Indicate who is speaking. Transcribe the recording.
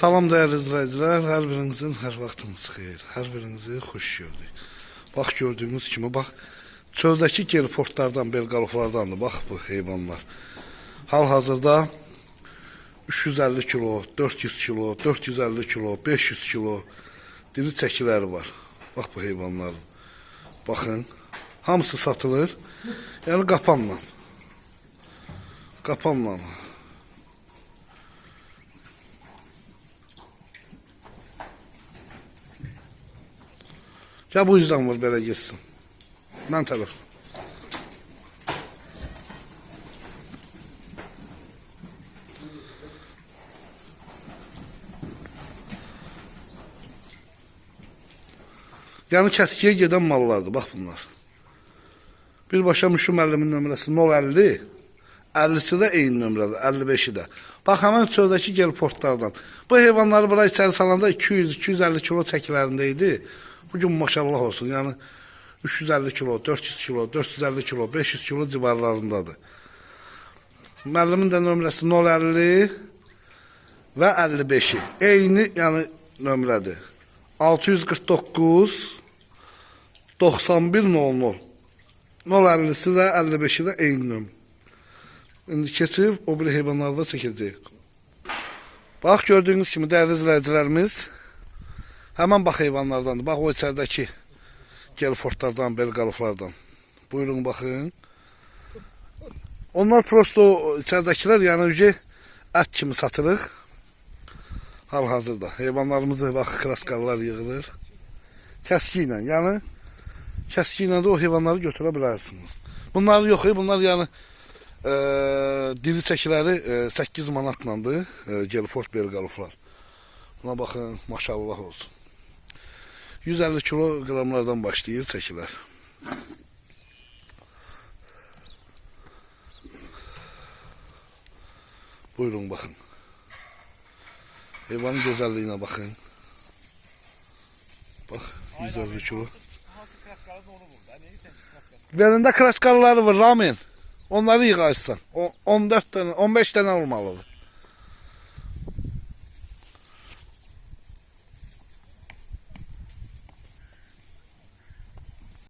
Speaker 1: Salam dəyərli izləyicilər, hər birinizin hər vaxtınız xeyir. Hər birinizi xoş gördük. Bax gördüyünüz kimi bax çöldəki gelportlardan, belqaloflardandır bax bu heyvanlar. Hal-hazırda 350 kilo, 400 kilo, 450 kilo, 500 kilo diri çəkiləri var. Bax bu heyvanların. Baxın, hamısı satılır. Yəni qapanla. Qapanla. Ya bu yüzden var belə geçsin. Mən tərəf. Yəni kəskiyə gedən mallardır, bax bunlar. Birbaşa Müşüm müəllimin nömrəsi 050, 50-si də eyni nömrədir, 55-i də. Bax, həmən çöldəki gel portlardan. Bu heyvanları bura içəri salanda 200-250 kilo çəkilərində idi. Bugün maşallah olsun, yəni 350 kilo, 400 kilo, 450 kilo, 500 kilo civarlarındadır. Müəllimin də nömrəsi 050 və 55-i. Eyni, yəni nömrədir. 649 91 00 050'si də 55-i də eyni nömrə. İndi keçib o bir heyvanlarda çəkəcəyik. Bax gördüyünüz kimi dəyərli izləyicilərimiz həmən bax heyvanlardandır. Bax o içəridəki gelfortlardan, belqaloflardan. Buyurun baxın. Onlar prosto içəridəkilər yəni ücə ət kimi satırıq. Hal-hazırda heyvanlarımızı bax kraskalar yığılır. Kəski yəni kəski ilə də o heyvanları götürə bilərsiniz. Bunlar yox, bunlar yəni e, diri çəkiləri e, 8 manatlandır. E, Gelfort belqaloflar. Buna baxın, maşallah olsun. 150 kilogramlardan başlayır çəkilər. Buyurun baxın. Heyvanın gözəlliyinə baxın. Bax, 150 kilo. Belində kraskarları var Ramin. Onları yığarsan. O- 14 tane, 15 tane olmalıdır.